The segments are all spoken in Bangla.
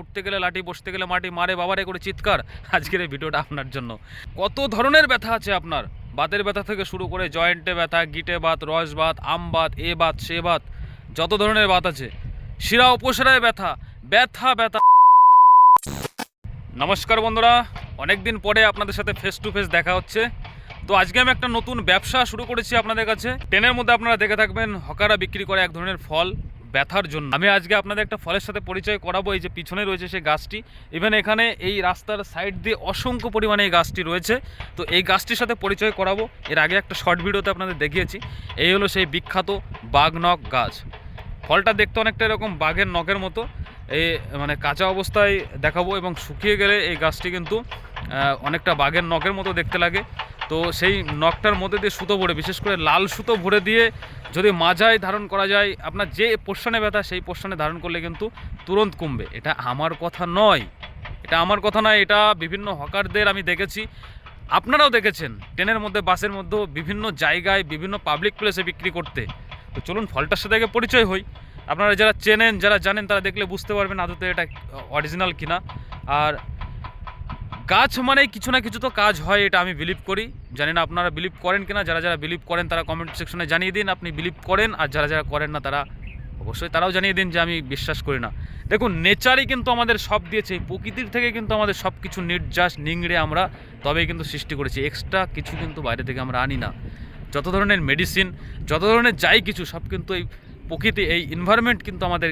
উঠতে গেলে লাঠি, বসতে গেলে মাটি, মারে বাবারে করে চিৎকার। আজকের এই ভিডিওটা আপনার জন্য। কত ধরনের ব্যথা আছে আপনার? বাতের ব্যথা থেকে শুরু করে জয়েন্টে ব্যথা, গিটে বাত, রস বাত, আম বাত, এ বাত, সে বাত, যত ধরনের বাত আছে। শিরা উপশিরায় ব্যথা ব্যথা ব্যথা। নমস্কার বন্ধুরা অনেক দিন পরে আপনাদের সাথে ফেস টু ফেস দেখা হচ্ছে। তো আজকে আমি একটা নতুন ব্যবসা শুরু করেছি আপনাদের কাছে। ট্রেনের মধ্যে আপনারা দেখে থাকবেন হকারা বিক্রি করে এক ধরনের ফল। ব্যথার জন্য। আমি আজকে আপনাদের একটা ফলের সাথে পরিচয় করাবো, এই যে পিছনে রয়েছে সেই গাছটি। ইভেন এখানে এই রাস্তার সাইড দিয়ে অসংখ্য পরিমাণে এই গাছটি রয়েছে। তো এই গাছটির সাথে পরিচয় করাবো। এর আগে একটা শর্ট ভিডিওতে আপনাদের দেখিয়েছি। এই হলো সেই বিখ্যাত বাঘনক গাছ। ফলটা দেখতে অনেকটা এরকম বাঘের নখের মতো। এই মানে কাঁচা অবস্থায় দেখাবো এবং শুকিয়ে গেলে এই গাছটি কিন্তু অনেকটা বাঘের নখের মতো দেখতে লাগে। তো সেই নখটার মধ্যে দিয়ে সুতো ভরে, বিশেষ করে লাল সুতো ভরে দিয়ে যদি মাজায় ধারণ করা যায়, আপনার যে পোর্শনে ব্যথা সেই পোর্শনে ধারণ করলে কিন্তু তুরন্ত কমবে। এটা আমার কথা নয়। এটা আমার কথা নয়, এটা বিভিন্ন হকারদের আমি দেখেছি। আপনারাও দেখেছেন, ট্রেনের মধ্যে, বাসের মধ্যে বিভিন্ন জায়গায়, বিভিন্ন পাবলিক প্লেসে বিক্রি করতে। তো চলুন ফলটার সাথে আগে পরিচয় হই। আপনারা যারা চেনেন, যারা জানেন, তারা দেখলে বুঝতে পারবেন আদতে এটা অরিজিনাল কিনা। আর গাছ মানেই কিছু না কিছু তো কাজ হয়, এটা আমি বিলিভ করি। জানি না আপনারা বিলিভ করেন কিনা, যারা যারা বিলিভ করেন তারা কমেন্ট সেকশনে জানিয়ে দিন, আপনি বিলিভ করেন, আর যারা যারা করেন না তারা অবশ্যই তারাও জানিয়ে দিন যে আমি বিশ্বাস করি না। দেখুন নেচারই কিন্তু আমাদের সব দিয়েছে প্রকৃতির থেকে কিন্তু আমাদের সব কিছু নির্যাস, নিংড়ে আমরা তবেই কিন্তু সৃষ্টি করেছি। এক্সট্রা কিছু কিন্তু বাইরে থেকে আমরা আনি না। যত ধরনের মেডিসিন যত ধরনের যাই কিছু, সব কিন্তু এই প্রকৃতি, এই এনভায়রনমেন্ট কিন্তু আমাদের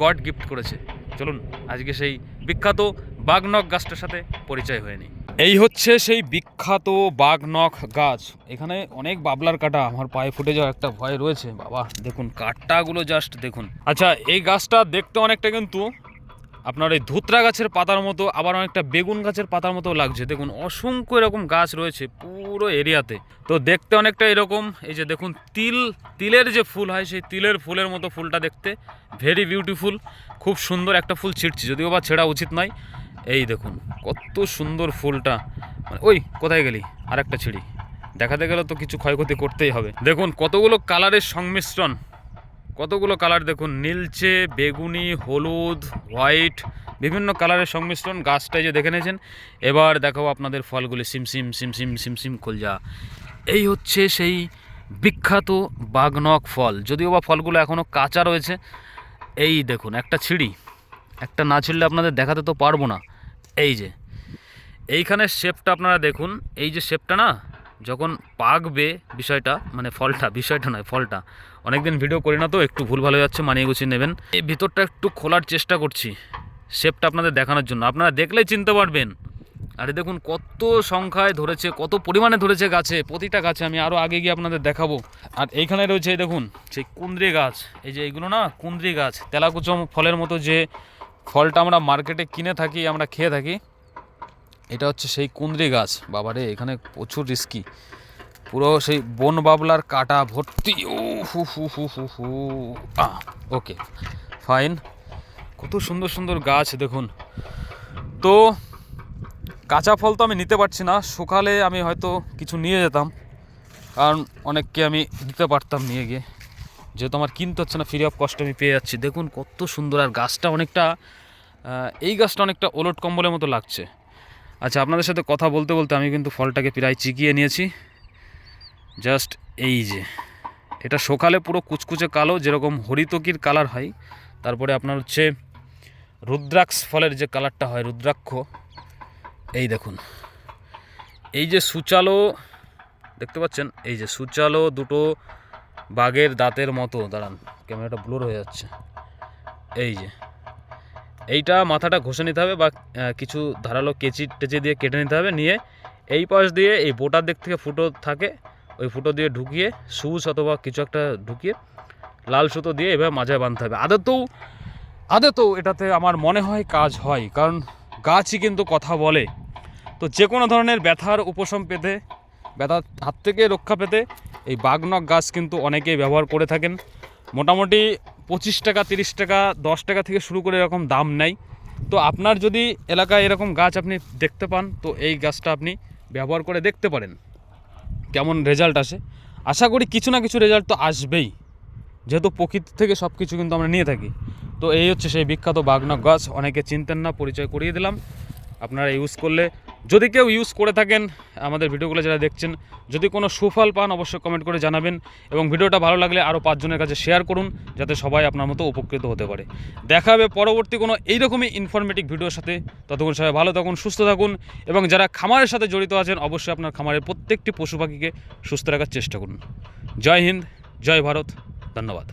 গড গিফট করেছে। চলুন আজকে সেই বিখ্যাত বাগনক গাছটার সাথে পরিচয় হয়ে নিই। এই হচ্ছে সেই বিখ্যাত বাগনক গাছ। এখানে অনেক বাবলার কাটা, আমার পায়ে ফুটে যাওয়ার একটা ভয় রয়েছে। বাবা, দেখুন কাঠটাগুলো জাস্ট দেখুন। আচ্ছা এই গাছটা দেখতে অনেকটা কিন্তু আপনার এই ধুতরা গাছের পাতার মতো, আবার অনেকটা বেগুন গাছের পাতার মতো লাগছে। দেখুন, অসংখ্য এরকম গাছ রয়েছে পুরো এরিয়াতে। তো দেখতে অনেকটা এরকম, এই যে দেখুন, তিল, তিলের যে ফুল হয়, সেই তিলের ফুলের মতো ফুলটা দেখতে। ভেরি বিউটিফুল খুব সুন্দর একটা ফুল ছিটছে, যদিও বা ছেঁড়া উচিত নয়। এই দেখুন, কত সুন্দর ফুলটা। মানে ওই, কোথায় গেলি? আর একটা ছিঁড়ি। দেখাতে গেলে তো কিছু ক্ষয়ক্ষতি করতেই হবে। দেখুন, কতগুলো কালারের সংমিশ্রণ। কতগুলো কালার দেখুন? নীলচে, বেগুনি, হলুদ, হোয়াইট, বিভিন্ন কালারের সংমিশ্রণ গাছটাই যে দেখে নিয়েছেন। এবার দেখাবো আপনাদের ফলগুলি। সিমসিম সিমসিম সিমসিম খোলজা। এই হচ্ছে সেই বিখ্যাত বাগনক ফল। যদিও বা ফলগুলো এখনও কাঁচা রয়েছে। এই দেখুন, একটা ছিঁড়ি। একটা না ছিঁড়লে আপনাদের দেখাতে তো পারব না। এই যে। এইখানের শেপটা আপনারা দেখুন। এই যে শেপটা না যখন পাকবে বিষয়টা মানে ফলটা, বিষয়টা নয়, ফলটা, অনেকদিন ভিডিও করি না তো, একটু ভুল ভালো যাচ্ছে, মানিয়ে গুছিয়ে নেবেন। এই ভিতরটা একটু খোলার চেষ্টা করছি শেপটা আপনাদের দেখানোর জন্য। আপনারা দেখলেই চিনতে পারবেন। আরে দেখুন, কত সংখ্যায় ধরেছে, কত পরিমাণে ধরেছে গাছে, প্রতিটা গাছে আমি আরও আগে গিয়ে আপনাদের দেখাবো। আর এইখানে রয়েছে দেখুন, সেই কুন্দ্রি গাছ। এই যে এইগুলো না কুন্দ্রি গাছ তেলাকুচম ফলের মতো যে ফলটা আমরা মার্কেটে কিনে থাকি, আমরা খেয়ে থাকি এটা হচ্ছে সেই কুন্দ্রি গাছ। বাবারে, এখানে প্রচুর রিস্কি পুরো সেই বন বাবলার কাটা ভর্তি। ও হু হু হু হু হু। ওকে ফাইন কত সুন্দর সুন্দর গাছ, দেখুন। তো, কাঁচা ফল তো আমি নিতে পারছি না। সকালে আমি হয়তো কিছু নিয়ে যেতাম। কারণ অনেককে আমি দিতে পারতাম নিয়ে গিয়ে। যেহেতু আমার কিনতে হচ্ছে না ফ্রি অফ কস্ট আমি পেয়ে যাচ্ছি। দেখুন কত সুন্দর, আর গাছটা অনেকটা এই গাছটা অনেকটা ওলট কম্বলের মতো লাগছে। আচ্ছা আপনাদের সাথে কথা বলতে বলতে আমি কিন্তু ফলটাকে প্রায় চিকিয়ে নিয়েছি। জাস্ট এই যে, এটা সকালে পুরো কুচকুচে কালো, যেরকম হরিতকির কালার হয়। তারপরে আপনার হচ্ছে রুদ্রাক্ষ ফলের যে কালারটা হয়, রুদ্রাক্ষ, এই দেখুন। এই যে সুচালো, দেখতে পাচ্ছেন? এই যে সুচালো দুটো বাঘের দাঁতের মতো, দাঁড়ান, ক্যামেরাটা ব্লোর হয়ে যাচ্ছে। এই যে এইটা মাথাটা ঘষে নিতে হবে বা কিছু ধারালো কেচি টেচি দিয়ে কেটে নিতে হবে নিয়ে এই পাশ দিয়ে এই বোটার দিক থেকে ফুটো থাকে, ওই ফুটো দিয়ে ঢুকিয়ে সুচ অথবা কিছু একটা ঢুকিয়ে লাল সুতো দিয়ে এভাবে মাঝে বাঁধতে হবে। আদতেও আদতেও এটাতে আমার মনে হয় কাজ হয়, কারণ গাছই কিন্তু কথা বলে। তো যে কোনো ধরনের ব্যথার উপশম পেতে, ব্যথার হাত থেকে রক্ষা পেতে এই বাগনক গাছ কিন্তু অনেকেই ব্যবহার করে থাকেন। মোটামুটি পঁচিশ টাকা, তিরিশ টাকা, দশ টাকা থেকে শুরু করে এরকম দাম নেয় তো আপনার যদি এলাকায় এরকম গাছ আপনি দেখতে পান, তো এই গাছটা আপনি ব্যবহার করে দেখতে পারেন। কেমন রেজাল্ট আসে। আশা করি কিছু না কিছু রেজাল্ট তো আসবেই। যেহেতু প্রকৃতি থেকে সব কিছু কিন্তু আমরা নিয়ে থাকি। তো এই হচ্ছে সেই বিখ্যাত বাগনা গাছ, অনেকে চিনতেন না, পরিচয় করিয়ে দিলাম। আপনারা ইউজ করলে, যদি কেউ ইউজ করে থাকেন আমাদের ভিডিওগুলো যারা দেখছেন, যদি কোনো সুফল পান অবশ্যই কমেন্ট করে জানাবেন এবং ভিডিওটা ভালো লাগলে আরও পাঁচজনের কাছে শেয়ার করুন, যাতে সবাই আপনার মতো উপকৃত হতে পারে। দেখা হবে পরবর্তী কোনো এইরকমই ইনফরমেটিভ ভিডিওর সাথে। ততক্ষণ সবাই ভালো থাকুন, সুস্থ থাকুন এবং যারা খামারের সাথে জড়িত আছেন, অবশ্যই আপনার খামারের প্রত্যেকটি পশু পাখিকে সুস্থ রাখার চেষ্টা করুন। জয় হিন্দ, জয় ভারত, ধন্যবাদ।